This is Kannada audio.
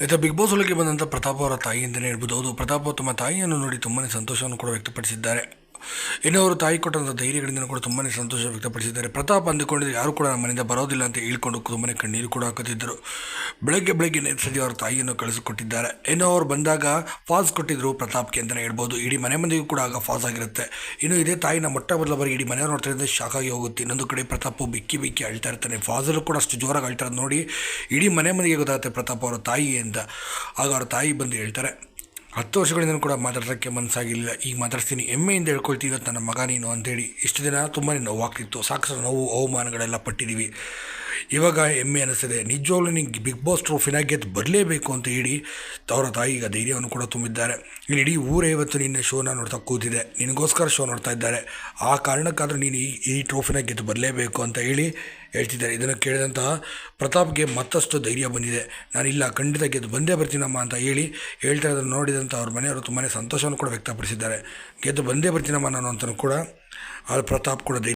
ಇತ್ತ ಬಿಗ್ ಬಾಸ್ ಒಳಗೆ ಬಂದಂಥ ಪ್ರತಾಪ್ ಅವರ ತಾಯಿ ಅಂತಲೇ ಹೇಳ್ಬೋದು. ಹೌದು, ಪ್ರತಾಪ್ ತಮ್ಮ ತಾಯಿಯನ್ನು ನೋಡಿ ತುಂಬಾ ಸಂತೋಷವನ್ನು ಕೂಡ ವ್ಯಕ್ತಪಡಿಸಿದ್ದಾರೆ. ಇನ್ನು ಅವರು ತಾಯಿ ಕೊಟ್ಟಂಥ ಧೈರ್ಯಗಳಿಂದ ಕೂಡ ತುಂಬಾ ಸಂತೋಷ ವ್ಯಕ್ತಪಡಿಸಿದ್ದಾರೆ. ಪ್ರತಾಪ್ ಅಂದುಕೊಂಡಿದ್ದು ಯಾರು ಕೂಡ ನಮ್ಮ ಮನೆಯಿಂದ ಬರೋದಿಲ್ಲ ಅಂತ ಹೇಳ್ಕೊಂಡು ತುಂಬಾ ಕಣ್ಣೀರು ಕೂಡ ಹಾಕುತ್ತಿದ್ದರು. ಬೆಳಗ್ಗೆ ಬೆಳಗ್ಗೆ ಸದ್ಯ ಅವರ ತಾಯಿಯನ್ನು ಕಳಿಸಿಕೊಟ್ಟಿದ್ದಾರೆ. ಇನ್ನು ಅವರು ಬಂದಾಗ ಫಾಸ್ ಕೊಟ್ಟಿದ್ದರು ಪ್ರತಾಪ್ಗೆ ಅಂತಲೇ ಹೇಳ್ಬೋದು. ಇಡೀ ಮನೆ ಮಂದಿಗೂ ಕೂಡ ಆಗ ಫಾಸ್ ಆಗಿರುತ್ತೆ. ಇನ್ನು ಇದೇ ತಾಯಿನ ಮೊಟ್ಟ ಮೊದಲ ಬಾರಿ ಇಡೀ ಮನೆಯವ್ರು ನೋಡ್ತಾ ಶಾಕ್ ಹೋಗುತ್ತೆ. ಇನ್ನೊಂದು ಕಡೆ ಪ್ರತಾಪ್ ಬಿಕ್ಕಿ ಬಿಕ್ಕಿ ಅಳ್ತಾ ಇರ್ತಾನೆ. ಫಾಸಲ್ಲೂ ಕೂಡ ಅಷ್ಟು ಜೋರಾಗಿ ಅಳ್ತಾರೆ ನೋಡಿ ಇಡೀ ಮನೆ ಮನೆಗೆ ಗೊತ್ತಾಗುತ್ತೆ ಪ್ರತಾಪ್ ಅವರ ತಾಯಿ ಅಂತ ಆಗ ಅವ್ರ ತಾಯಿ ಬಂದು ಹೇಳ್ತಾರೆ ಹತ್ತು ವರ್ಷಗಳಿಂದ ಕೂಡ ಮಾತಾಡೋಕ್ಕೆ ಮನಸ್ಸಾಗಿಲ್ಲ ಈಗ ಮಾತಾಡ್ತೀನಿ ಹೆಮ್ಮೆಯಿಂದ ಹೇಳ್ಕೊಳ್ತೀವಿ ಇವತ್ತು ನನ್ನ ಮಗ ನೀನು ಅಂತೇಳಿ ಇಷ್ಟು ದಿನ ತುಂಬಾ ನೋವಾಗ್ತಿತ್ತು. ಸಾಕಷ್ಟು ನೋವು, ಅವಮಾನಗಳೆಲ್ಲ ಪಟ್ಟಿದ್ದೀವಿ ಇವಾಗ ಹೆಮ್ಮೆ ಅನಿಸ್ತದೆ. ನಿಜವಾಗ್ಲೂ ನಿಂಗೆ ಬಿಗ್ ಬಾಸ್ ಟ್ರೋಫಿನ ಗೆದ್ದು ಬರಲೇಬೇಕು ಅಂತ ಹೇಳಿ ಅವರ ತಾಯಿ ಈಗ ಧೈರ್ಯವನ್ನು ಕೂಡ ತುಂಬಿದ್ದಾರೆ. ಇನ್ನು ಇಡೀ ಊರೇ ಇವತ್ತು ನಿನ್ನ ಶೋನ ನೋಡ್ತಾ ಕೂತಿದೆ. ನಿನಗೋಸ್ಕರ ಶೋ ನೋಡ್ತಾ ಇದ್ದಾರೆ. ಆ ಕಾರಣಕ್ಕಾದರೂ ನೀನು ಈ ಈ ಟ್ರೋಫಿನ ಗೆದ್ದು ಬರಲೇಬೇಕು ಅಂತ ಹೇಳಿ ಹೇಳ್ತಿದ್ದಾರೆ. ಇದನ್ನು ಕೇಳಿದಂತಹ ಪ್ರತಾಪ್ಗೆ ಮತ್ತಷ್ಟು ಧೈರ್ಯ ಬಂದಿದೆ. ನಾನಿಲ್ಲ, ಖಂಡಿತ ಗೆದ್ದು ಬಂದೇ ಬರ್ತೀನಮ್ಮ ಅಂತ ಹೇಳಿ ಹೇಳ್ತಾ ಇರೋದನ್ನು ನೋಡಿದಂಥ ಅವ್ರ ಮನೆಯವರು ತುಂಬಾ ಸಂತೋಷವನ್ನು ಕೂಡ ವ್ಯಕ್ತಪಡಿಸಿದ್ದಾರೆ. ಗೆದ್ದು ಬಂದೇ ಬರ್ತೀನಮ್ಮ ನಾನು ಅಂತಲೂ ಕೂಡ. ಆ ಪ್ರತಾಪ್ ಕೂಡ ಧೈರ್ಯ